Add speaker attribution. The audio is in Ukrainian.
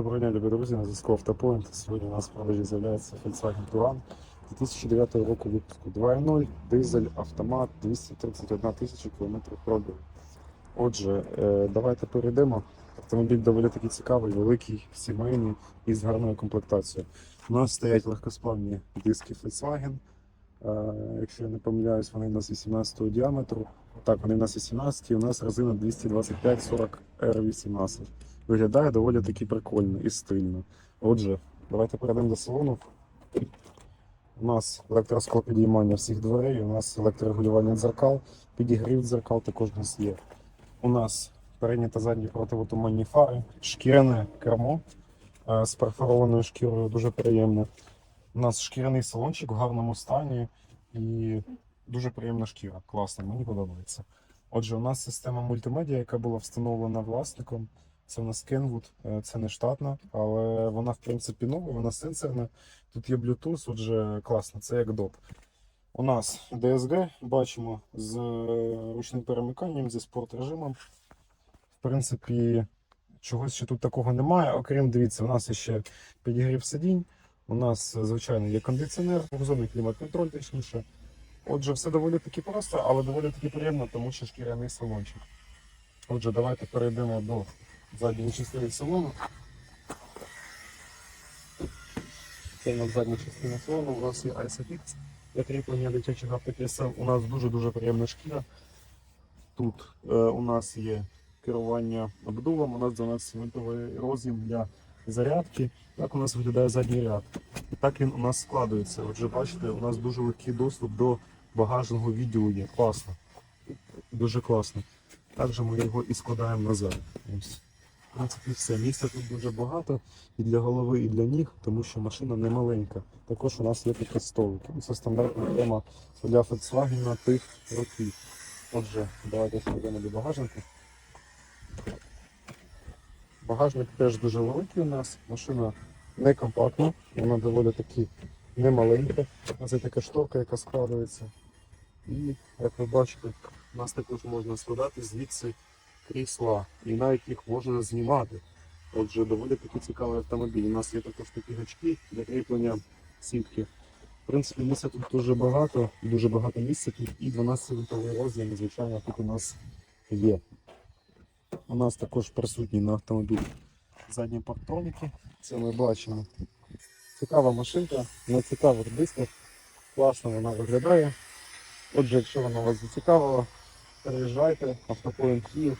Speaker 1: Доброго дня, любі друзі, на зв'язку Автопоінт. Сьогодні у нас в продажі з'являється Volkswagen Touran 2009 року випуску 2.0, дизель, автомат, 231 тисяча кілометрів пробігу. Отже, е, давайте перейдемо. Автомобіль доволі таки цікавий, великий, сімейний і з гарною комплектацією. У нас стоять легкосплавні диски Volkswagen. Е, Якщо я не помиляюсь, вони у нас 18 діаметру. Так, вони у нас 18, і у нас резина 225-40 R18. Виглядає доволі таки прикольно і стильно. Отже, давайте перейдемо до салону. У нас електроскоп підіймання всіх дверей, у нас електрорегулювання дзеркал, підігрів дзеркал також у нас є. У нас передні та задні противотуманні фари, шкіряне кермо е, з перфорованою шкірою, дуже приємно. У нас шкіряний салончик в гарному стані і дуже приємна шкіра. Класно, мені подобається. Отже, у нас система мультимедіа, яка була встановлена власником. Це у нас Kenwood, е, це не штатна, але вона в принципі нова, вона сенсорна. Тут є Bluetooth, отже, класно, це як доп. У нас DSG, бачимо, з е, ручним перемиканням, зі спорт режимом. В принципі, чогось ще тут такого немає. Окрім дивіться, у нас ще підігрів сидінь, у нас, е, звичайно, є кондиціонер, двохзонний клімат-контроль, точніше. Отже, все доволі таки просто, але доволі таки приємно, тому що шкіряний салончик. Отже, давайте перейдемо до задньої частини салону. Це у нас задня частина салону, у нас є ISOFIX для кріплення дитячих автокрісел. У нас дуже-дуже приємна шкіра. Тут е, у нас є керування обдувом, у нас 12-вольтовий роз'єм для зарядки. Так у нас виглядає задній ряд. І так він у нас складується. Отже, бачите, у нас дуже легкий доступ до багажного відділу є. Класно. Дуже класно. Також ми його і складаємо назад. Ось. Принципі, все. Місця тут дуже багато і для голови, і для ніг, тому що машина не маленька. Також у нас є такі столики. Це стандартна тема для Volkswagen тих років. Отже, давайте перейдемо до багажника. Багажник теж дуже великий у нас. Машина не компактна, вона доволі таки немаленька. Це така шторка, яка складається. І, як ви бачите, нас також можна складати звідси крісла, і навіть їх можна знімати. Отже, доволі таки цікавий автомобіль. У нас є також такі гачки для кріплення сітки. В принципі, місця тут дуже багато, дуже багато місця тут і 12 літровий розмір, звичайно, тут у нас є. У нас також присутні на автомобілі задні парктроніки. Це ми бачимо. Цікава машинка на цікавих дисках. Класно вона виглядає. Отже, якщо вона вас зацікавила, переїжджайте, автопоінт Київ.